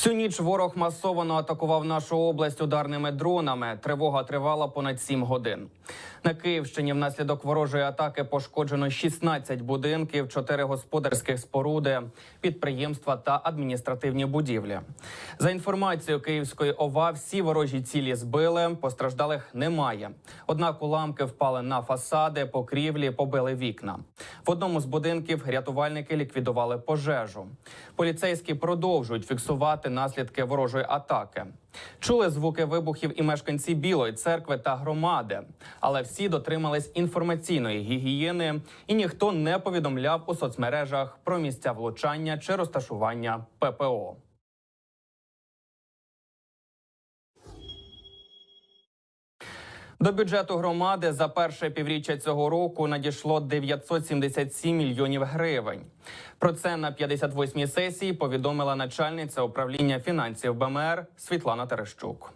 Всю ніч ворог масово атакував нашу область ударними дронами. Тривога тривала понад сім годин. На Київщині внаслідок ворожої атаки пошкоджено 16 будинків, 4 господарських споруди, підприємства та адміністративні будівлі. За інформацією Київської ОВА, всі ворожі цілі збили. Постраждалих немає. Однак уламки впали на фасади, покрівлі, побили вікна. В одному з будинків рятувальники ліквідували пожежу. Поліцейські продовжують фіксувати наслідки ворожої атаки. Чули звуки вибухів і мешканці Білої церкви та громади, але всі дотримались інформаційної гігієни, і ніхто не повідомляв у соцмережах про місця влучання чи розташування ППО. До бюджету громади за перше півріччя цього року надійшло 977 мільйонів гривень. Про це на 58-й сесії повідомила начальниця управління фінансів БМР Світлана Терещук.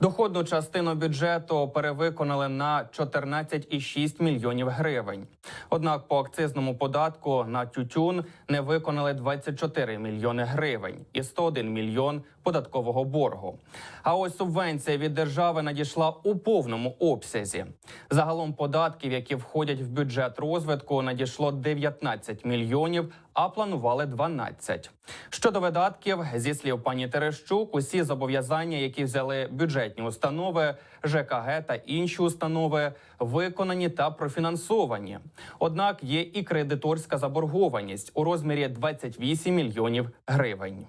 Доходну частину бюджету перевиконали на 14,6 мільйонів гривень. Однак по акцизному податку на тютюн не виконали 24 мільйони гривень і 101 мільйон податкового боргу. А ось субвенція від держави надійшла у повному обсязі. Загалом податків, які входять в бюджет розвитку, надійшло 19 мільйонів, а планували 12. Щодо видатків, зі слів пані Терещук, усі зобов'язання, які взяли бюджетні установи, ЖКГ та інші установи, виконані та профінансовані. Однак є і кредиторська заборгованість у розмірі 28 мільйонів гривень.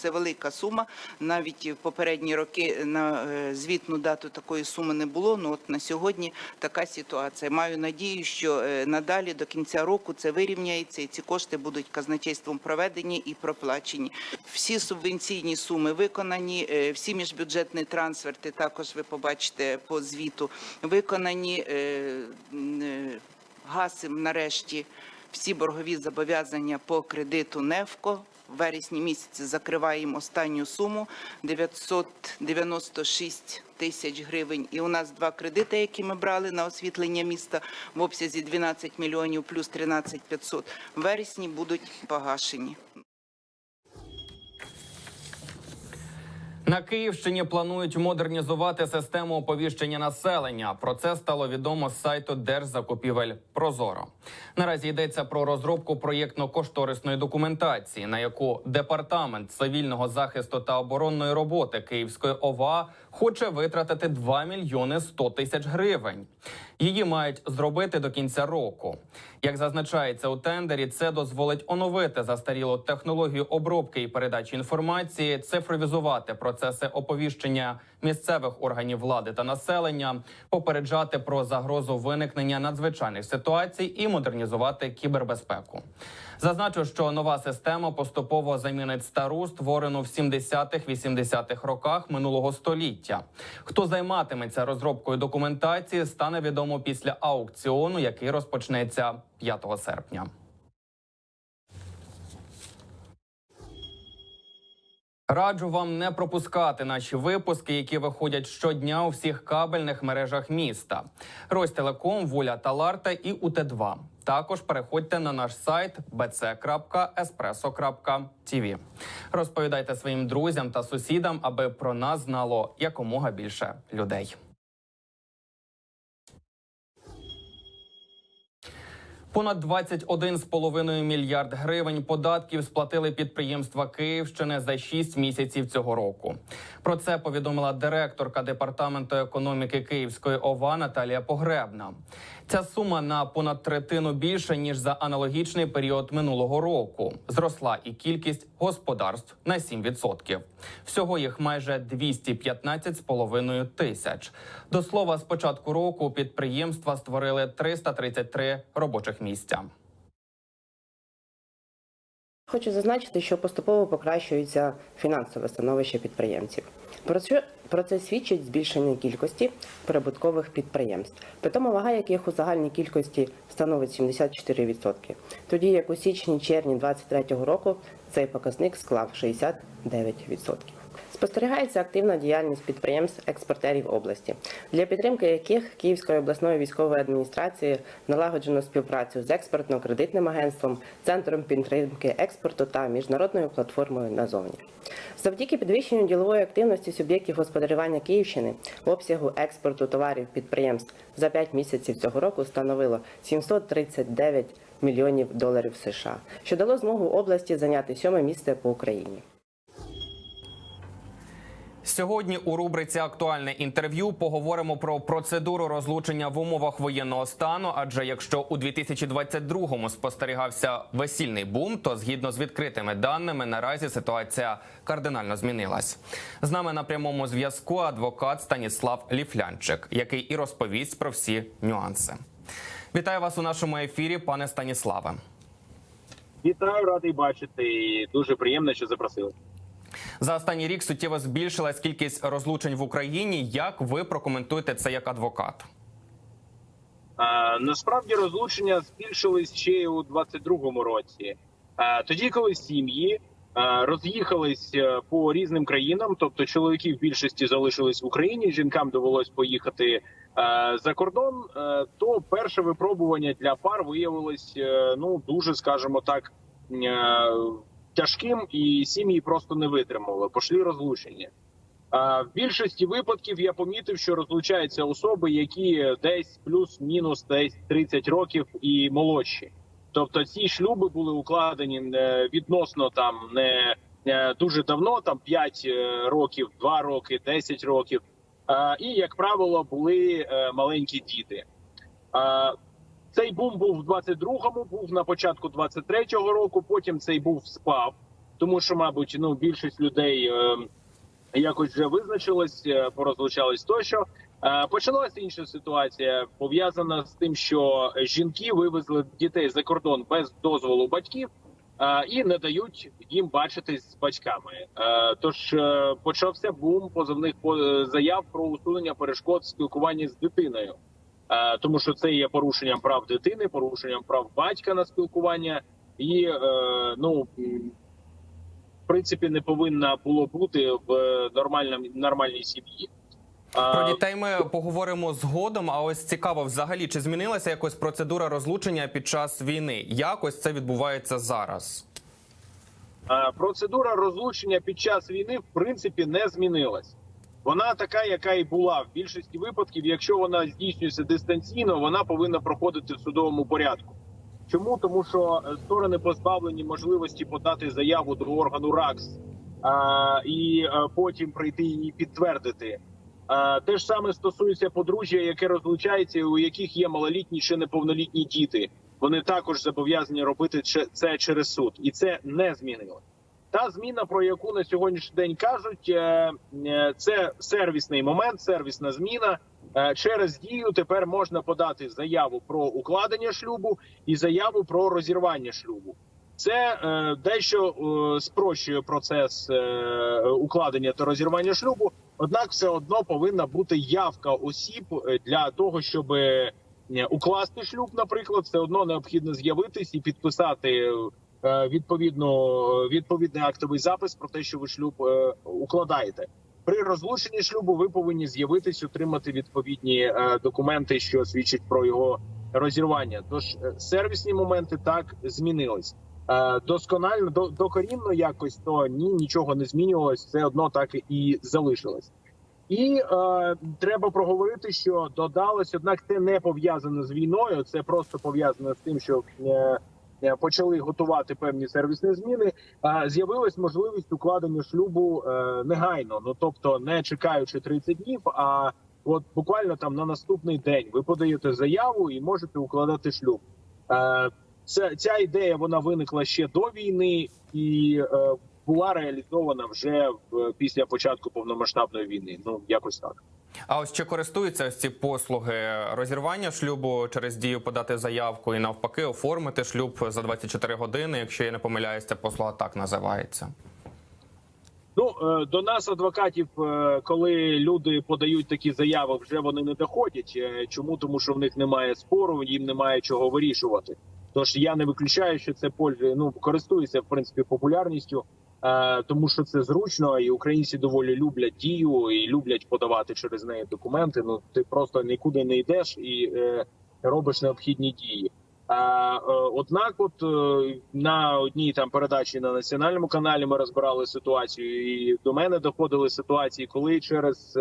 Це велика сума. Навіть в попередні роки на е, звітну дату такої суми не було. Ну от на сьогодні така ситуація. Маю надію, що е, надалі до кінця року це вирівняється, і ці кошти будуть казначейством проведені і проплачені. Всі субвенційні суми виконані, е, всі міжбюджетні трансферти також ви побачите по звіту. Виконані гасим нарешті всі боргові зобов'язання по кредиту НЕФКО. Вересні місяці закриваємо останню суму 996 тисяч гривень. І у нас два кредити, які ми брали на освітлення міста в обсязі 12 мільйонів плюс 13 500. В вересні будуть погашені. На Київщині планують модернізувати систему оповіщення населення. Про це стало відомо з сайту Держзакупівель Прозоро. Наразі йдеться про розробку проєктно-кошторисної документації, на яку департамент цивільного захисту та оборонної роботи Київської ОВА хоче витратити 2 мільйони 100 тисяч гривень. Її мають зробити до кінця року. Як зазначається у тендері, це дозволить оновити застарілу технологію обробки і передачі інформації, цифровізувати процеси оповіщення місцевих органів влади та населення, попереджати про загрозу виникнення надзвичайних ситуацій і модернізувати кібербезпеку. Зазначу, що нова система поступово замінить стару, створену в 70-х-80-х роках минулого століття. Хто займатиметься розробкою документації, стане відомо після аукціону, який розпочнеться 5 серпня. Раджу вам не пропускати наші випуски, які виходять щодня у всіх кабельних мережах міста. Ростелеком, Воля Таларта і УТ2. Також переходьте на наш сайт bc.espresso.tv. Розповідайте своїм друзям та сусідам, аби про нас знало якомога більше людей. Понад 21,5 мільярд гривень податків сплатили підприємства Київщини за 6 місяців цього року. Про це повідомила директорка департаменту економіки Київської ОВА Наталія Погребна. Ця сума на понад третину більше ніж за аналогічний період минулого року. Зросла і кількість господарств на 7%. Всього їх майже 215,5 тисяч. До слова, з початку року підприємства створили 333 робочих місця. Хочу зазначити, що поступово покращується фінансове становище підприємців. Про це, про це свідчить збільшення кількості прибуткових підприємств. питома вага яких у загальній кількості становить 74%. Тоді як у січні-червні 2023 року цей показник склав 69%. Спостерігається активна діяльність підприємств експортерів області, для підтримки яких Київською обласною військовою адміністрацією налагоджено співпрацю з експортно-кредитним агентством, центром підтримки експорту та міжнародною платформою назовні. Завдяки підвищенню ділової активності суб'єктів господарювання Київщини обсягу експорту товарів підприємств за 5 місяців цього року становило 739 мільйонів доларів США, що дало змогу області зайняти сьоме місце по Україні. Сьогодні у рубриці Актуальне інтерв'ю поговоримо про процедуру розлучення в умовах воєнного стану. Адже якщо у 2022-му спостерігався весільний бум, то згідно з відкритими даними, наразі ситуація кардинально змінилась. З нами на прямому зв'язку адвокат Станіслав Ліфлянчик, який і розповість про всі нюанси. Вітаю вас у нашому ефірі, пане Станіславе. Вітаю, радий бачити. Дуже приємно, що запросили. За останній рік суттєво збільшилась кількість розлучень в Україні. Як ви прокоментуєте це як адвокат? А, насправді розлучення збільшились ще у 22-му році. А, тоді, коли сім'ї а, роз'їхались е, по різним країнам, тобто чоловіки в більшості залишились в Україні, жінкам довелось поїхати а, за кордон, е, то перше випробування для пар виявилось е, ну дуже, скажімо так. е, Тяжким і сім'ї просто не витримали, пошли розлучення. В більшості випадків я помітив, що розлучаються особи, які десь плюс-мінус десь 30 років і молодші. Тобто ці шлюби були укладені е, відносно там не е, дуже давно, там 5 років, 2 роки, 10 років. І як правило, були е, маленькі діти. Цей бум був в 22-му, був на початку 23-го року. Потім цей був спав, тому що, мабуть, ну більшість людей. е, якось вже визначились, е, порозлучались тощо. Е, Почалася інша ситуація пов'язана з тим, що жінки вивезли дітей за кордон без дозволу батьків е, і не дають їм бачитись з батьками. Е, Тож е, почався бум позовних по- заяв про усунення перешкод в спілкуванні з дитиною, тому що це є порушенням прав дитини, порушенням прав батька на спілкування, і е, ну в принципі не повинна було бути в нормальному нормальній сім'ї. Про дітей ми поговоримо згодом. А ось цікаво, взагалі, чи змінилася якось процедура розлучення під час війни? Як ось це відбувається зараз? Процедура розлучення під час війни в принципі не змінилась. Вона така, яка і була в більшості випадків. Якщо вона здійснюється дистанційно, вона повинна проходити в судовому порядку. Чому тому, що е, сторони позбавлені можливості подати заяву до органу РАКС а, і а, потім прийти і підтвердити. А, те ж саме стосується подружжя, яке розлучається, у яких є малолітні чи неповнолітні діти. Вони також зобов'язані робити це через суд, і це не змінило. Та зміна, про яку на сьогоднішній день кажуть, е, е, це сервісний момент, сервісна зміна. Е, Через дію тепер можна подати заяву про укладення шлюбу і заяву про розірвання шлюбу. Це дещо спрощує процес укладення та розірвання шлюбу. Однак, все одно повинна бути явка осіб для того, щоб укласти шлюб, наприклад, все одно необхідно з'явитись і підписати відповідно відповідний актовий запис про те, що ви шлюб е, укладаєте. При розлученні шлюбу ви повинні з'явитись, отримати відповідні е, документи, що свідчать про його розірвання. Тож е, сервісні моменти так змінились. Е, досконально до, докорінно якось то ні, нічого не змінювалось, все одно так і залишилось. І е, треба проговорити, що додалось, однак це не пов'язано з війною, це просто пов'язано з тим, що е, е, почали готувати певні сервісні зміни. З'явилась можливість укладення шлюбу е, негайно, ну тобто не чекаючи 30 днів, а от буквально там на наступний день ви подаєте заяву і можете укладати шлюб. Е, це ця ідея вона виникла ще до війни і е, була реалізована вже після початку повномасштабної війни. Ну якось так. А ось чи користуються ось ці послуги розірвання шлюбу через дію подати заявку і навпаки оформити шлюб за 24 години, якщо я не помиляюсь, ця послуга так називається. Ну е, до нас, адвокатів, е, коли люди подають такі заяви, вже вони не доходять. Е, Чому тому, що в них немає спору, їм немає чого вирішувати. Тож я не виключаю, що це пользує, ну користується в принципі популярністю. Е, тому що це зручно, і українці доволі люблять дію і люблять подавати через неї документи. Ну ти просто нікуди не йдеш і е, робиш необхідні дії. А, е, однак, от на одній там передачі на національному каналі ми розбирали ситуацію, і до мене доходили ситуації, коли через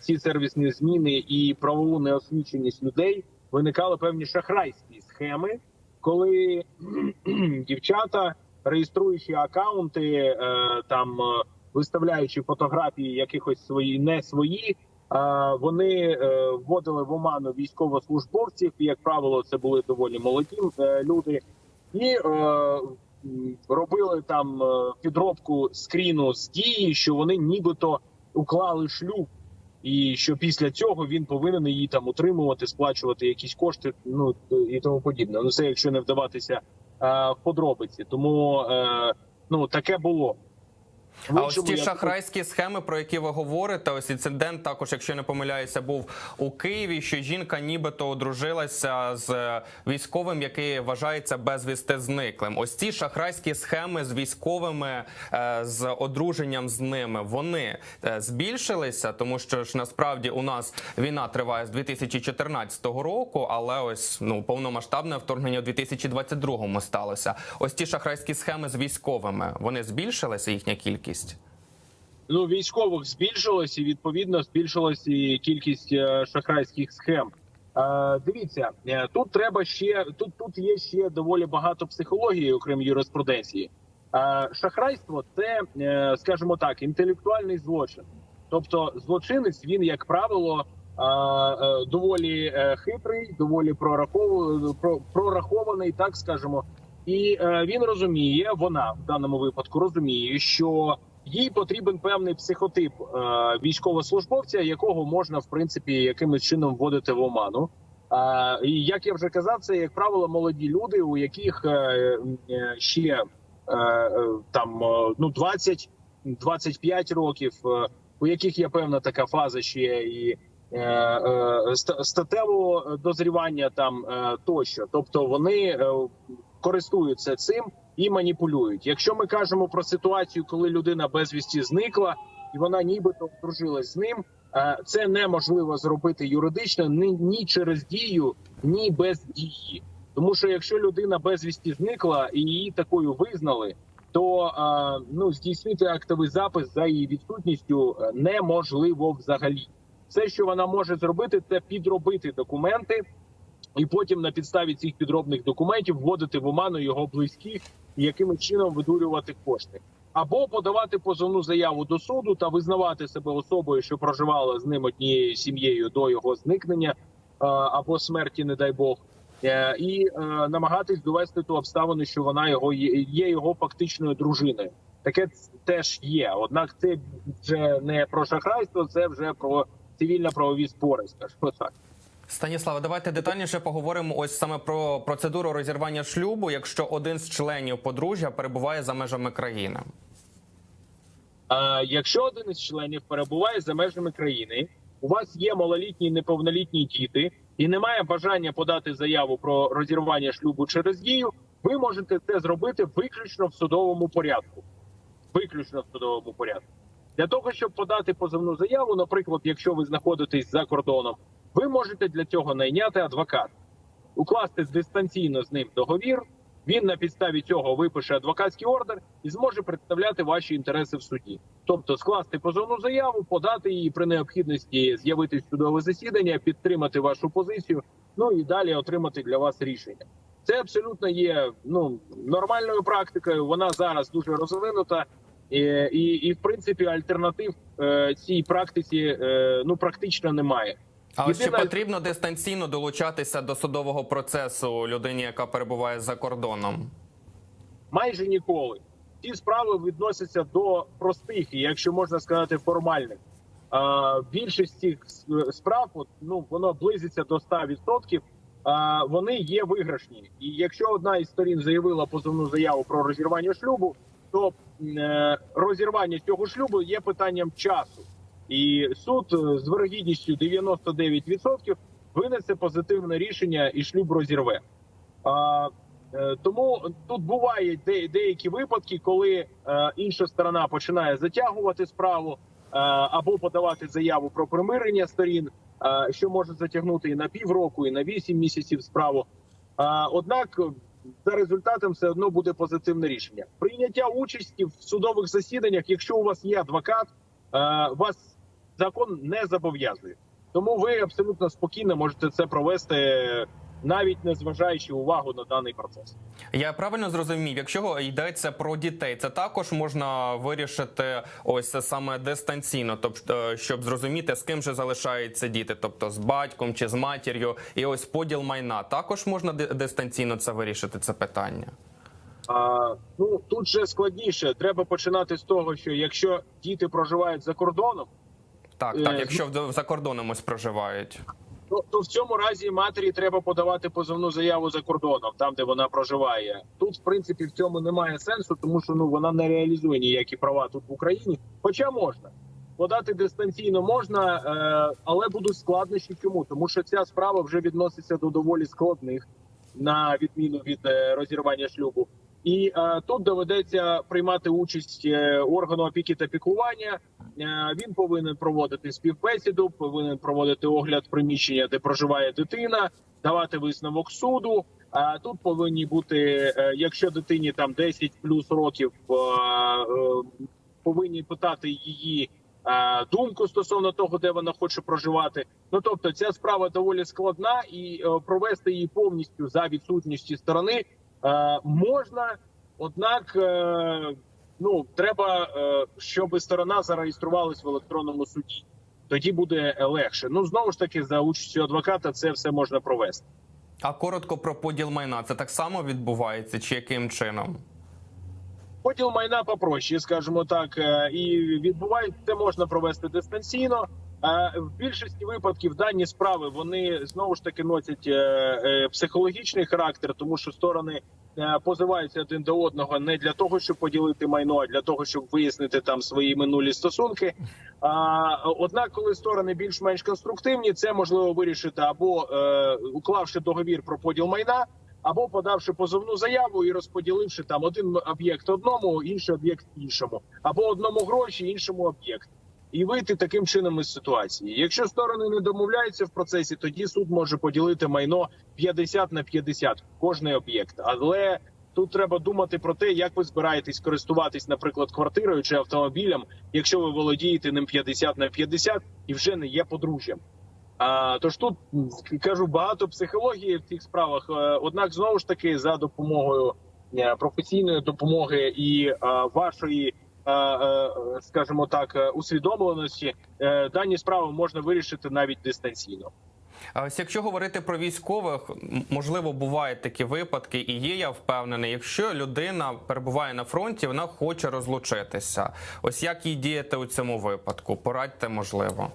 ці сервісні зміни і правову неосвіченість людей виникали певні шахрайські схеми, коли дівчата, реєструючи акаунти, е, там е, виставляючи фотографії якихось свої не свої. е, Вони вводили в оману військовослужбовців, як правило, це були доволі молоді люди, і робили там підробку скріну з дії, що вони нібито уклали шлюб, і що після цього він повинен її там утримувати, сплачувати якісь кошти, ну і тому подібне. Ну це якщо не вдаватися подробиці. Тому е, ну таке було. А ось ті шахрайські схеми, про які ви говорите, ось інцидент також, якщо не помиляюся, був у Києві, що жінка нібито одружилася з військовим, який вважається безвісти зниклим. Ось ці шахрайські схеми з військовими, е, з одруженням з ними, вони е, збільшилися, тому що ж насправді у нас війна триває з 2014 року, але ось ну повномасштабне вторгнення у 2022 сталося. Ось ті шахрайські схеми з військовими, вони збільшилися їхня кількість. Ну військових збільшилось і відповідно збільшилась і кількість е, шахрайських схем. Е, дивіться, е, тут треба ще тут. Тут є ще доволі багато психології, окрім юриспруденції. Шахрайство це, скажімо так, інтелектуальний злочин. Тобто, злочинець він, як правило, доволі хитрий, доволі прорахований, прорахований, так скажемо. І е, він розуміє, вона в даному випадку розуміє, що їй потрібен певний психотип е, військовослужбовця, якого можна в принципі якимось чином вводити в оману. Е, і як я вже казав, це як правило молоді люди, у яких ще там ну 20 25 років, у яких є певна така фаза ще і статевого дозрівання там тощо. Тобто вони користуються цим і маніпулюють. Якщо ми кажемо про ситуацію, коли людина безвісті зникла і вона нібито одружилась з ним, е, це неможливо зробити юридично ні через дію, ні без дії. Тому що якщо людина безвісті зникла і її такою визнали, то е, ну здійснити актовий запис за її відсутністю е, неможливо взагалі. Все, що вона може зробити, це підробити документи, і потім на підставі цих підробних документів вводити в оману його близьких і якимось чином видурювати кошти, або подавати позовну заяву до суду та визнавати себе особою, що проживала з ним однією сім'єю до його зникнення е, або смерті, не дай Бог. Е, і е, намагатись довести ту обставину, що вона його є, його фактичною дружиною. Таке теж є. Однак це вже не про шахрайство, це вже про цивільно-правові спори, скажімо так. Станіславе, давайте детальніше поговоримо ось саме про процедуру розірвання шлюбу, якщо один з членів подружжя перебуває за межами країни. А якщо один із членів перебуває за межами країни, у вас є малолітні і неповнолітні діти, і немає бажання подати заяву про розірвання шлюбу через дію, ви можете це зробити виключно в судовому порядку. Виключно в судовому порядку. Для того щоб подати позовну заяву, наприклад, якщо ви знаходитесь за кордоном, ви можете для цього найняти адвоката, укласти дистанційно з ним договір. Він на підставі цього випише адвокатський ордер і зможе представляти ваші інтереси в суді, тобто скласти позовну заяву, подати її при необхідності, з'явитись судове засідання, підтримати вашу позицію. Ну і далі отримати для вас рішення. Це абсолютно є ну нормальною практикою. Вона зараз дуже розвинута, і, і, і в принципі альтернатив е, цій практиці е, ну практично немає. А ось чи потрібно дистанційно долучатися до судового процесу людині, яка перебуває за кордоном? майже ніколи. Ці справи відносяться до простих, і якщо можна сказати, формальних. А, більшість цих справ, от, ну воно близиться до 100%, а, вони є виграшні. І якщо одна із сторін заявила позовну заяву про розірвання шлюбу, то е, розірвання цього шлюбу є питанням часу. І суд е, з вирогідністю 99% винесе позитивне рішення і шлюб розірве. А, Е, Тому тут бувають де- деякі випадки, коли е, інша сторона починає затягувати справу е, або подавати заяву про примирення сторін, е, що може затягнути і на півроку, і на вісім місяців справу. Е, Однак за результатом все одно буде позитивне рішення. Прийняття участі в судових засіданнях, якщо у вас є адвокат, е, вас закон не зобов'язує. Тому ви абсолютно спокійно можете це провести, навіть не зважаючи увагу на даний процес. Я правильно зрозумів, якщо йдеться про дітей, це також можна вирішити ось саме дистанційно, тобто щоб зрозуміти, з ким же залишаються діти, тобто з батьком чи з матір'ю, і ось поділ майна. Також можна ди- дистанційно це вирішити. Це питання. А, ну тут же складніше. Треба починати з того, що якщо діти проживають за кордоном, Так, Е, так, якщо за кордоном ось проживають. то, то в цьому разі матері треба подавати позовну заяву за кордоном, там де вона проживає. Тут, в принципі, в цьому немає сенсу, тому що ну вона не реалізує ніякі права тут в Україні. Хоча можна подати дистанційно можна, е, але будуть складнощі. Чому тому, що ця справа вже відноситься до доволі складних, на відміну від е, розірвання шлюбу. І тут доведеться приймати участь органу опіки та піклування. Е, він повинен проводити співбесіду, повинен проводити огляд приміщення, де проживає дитина, давати висновок суду. А тут повинні бути, е, якщо дитині там 10 плюс років, е, е, повинні питати її е, думку стосовно того, де вона хоче проживати. Ну тобто, ця справа доволі складна, і е, провести її повністю за відсутністю сторони е, можна, однак. Е, Ну треба, е, щоб сторона зареєструвалась в електронному суді. Тоді буде легше. Ну знову ж таки, за участю адвоката це все можна провести. А коротко про поділ майна. Це так само відбувається, чи яким чином? Поділ майна попроще, скажімо так, е, і відбувається це можна провести дистанційно. Е, В більшості випадків дані справи вони знову ж таки носять е, е, психологічний характер, тому що сторони е, позиваються один до одного не для того, щоб поділити майно, а для того, щоб вияснити там свої минулі стосунки. А, Однак, коли сторони більш-менш конструктивні, це можливо вирішити або е, уклавши договір про поділ майна, або подавши позовну заяву і розподіливши там один об'єкт одному, інший об'єкт іншому, або одному гроші, іншому об'єкт. І вийти таким чином із ситуації. Якщо сторони не домовляються в процесі, тоді суд може поділити майно 50 на 50 кожний об'єкт. Але тут треба думати про те, як ви збираєтесь користуватись, наприклад, квартирою чи автомобілем, якщо ви володієте ним 50 на 50 і вже не є подружжям. А тож тут кажу багато психології в цих справах. Е, Однак, знову ж таки, за допомогою е, професійної допомоги і вашої, скажімо так, е, усвідомленості, е, дані справи можна вирішити навіть дистанційно. А ось якщо говорити про військових, можливо, бувають такі випадки, і є я впевнений, якщо людина перебуває на фронті, вона хоче розлучитися. Ось як їй діяти у цьому випадку? Порадьте, можливо.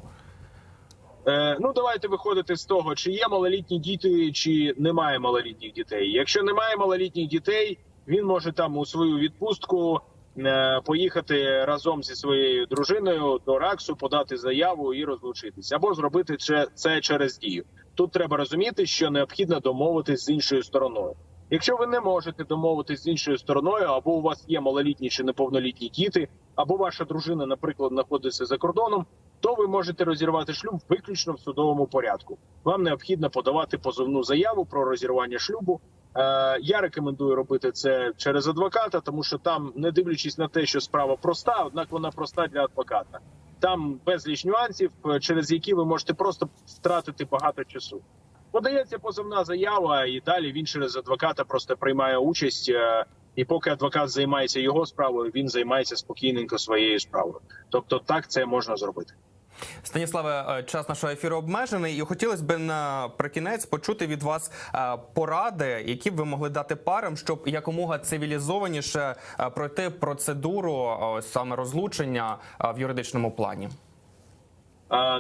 Е, ну давайте виходити з того, чи є малолітні діти, чи немає малолітніх дітей. Якщо немає малолітніх дітей, він може там у свою відпустку е, поїхати разом зі своєю дружиною до РАКСу, подати заяву і розлучитися, або зробити це, це через дію. Тут треба розуміти, що необхідно домовитись з іншою стороною. Якщо ви не можете домовитись з іншою стороною, або у вас є малолітні чи неповнолітні діти, або ваша дружина, наприклад, знаходиться за кордоном, то ви можете розірвати шлюб виключно в судовому порядку. Вам необхідно подавати позовну заяву про розірвання шлюбу. Е, я рекомендую робити це через адвоката, тому що там, не дивлячись на те, що справа проста, однак вона проста для адвоката. Там безліч нюансів, е, через які ви можете просто втратити багато часу. Подається позовна заява, і далі він через адвоката просто приймає участь. е, І поки адвокат займається його справою, він займається спокійненько своєю справою. Тобто, так це можна зробити. Станіславе, е, час нашого ефіру обмежений, і хотілося б наприкінець почути від вас е, поради, які б ви могли дати парам, щоб якомога цивілізованіше е, пройти процедуру саме розлучення в юридичному плані.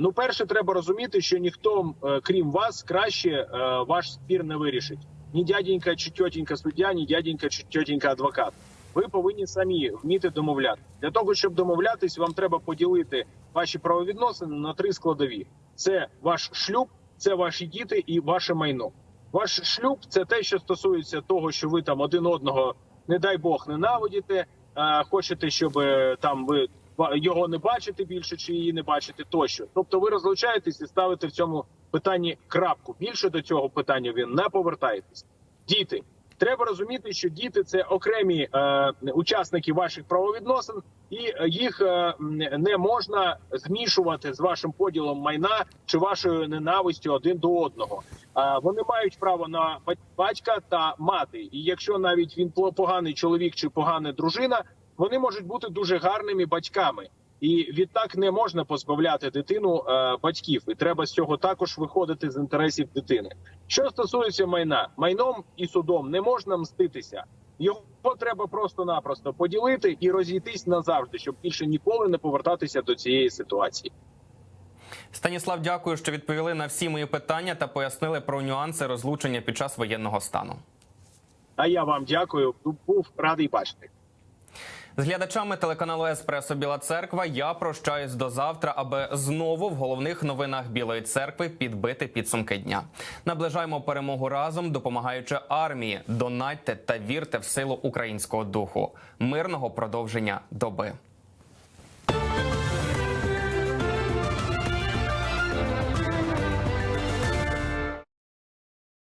Ну, перше, треба розуміти, що ніхто, крім вас, краще ваш спір не вирішить. Ні дяденька чи тьотінька суддя, ні дяденька чи тьотінька адвокат. Ви повинні самі вміти домовляти. Для того щоб домовлятись, вам треба поділити ваші правовідносини на три складові: це ваш шлюб, це ваші діти і ваше майно. Ваш шлюб це те, що стосується того, що ви там один одного, не дай Бог, ненавидите, е, хочете, щоб е, там ви його не бачите більше чи її не бачите тощо. Тобто ви розлучаєтесь і ставите в цьому питанні крапку. Більше до цього питання ви не повертаєтесь. Діти. Треба розуміти, що діти це окремі е, учасники ваших правовідносин, і е, їх е, не можна змішувати з вашим поділом майна чи вашою ненавистю один до одного. А вони мають право на батька та мати. І якщо навіть він по- поганий чоловік чи погана дружина, вони можуть бути дуже гарними батьками. І відтак не можна позбавляти дитину е, батьків, і треба з цього також виходити з інтересів дитини. Що стосується майна, майном і судом не можна мститися. Його треба просто-напросто поділити і розійтись назавжди, щоб більше ніколи не повертатися до цієї ситуації. Станіслав, дякую, що відповіли на всі мої питання та пояснили про нюанси розлучення під час воєнного стану. А я вам дякую. Був радий бачити. З глядачами телеканалу Еспресо Біла Церква я прощаюсь до завтра, аби знову в головних новинах Білої церкви підбити підсумки дня. Наближаємо перемогу разом, допомагаючи армії. Донатьте та вірте в силу українського духу. Мирного продовження доби.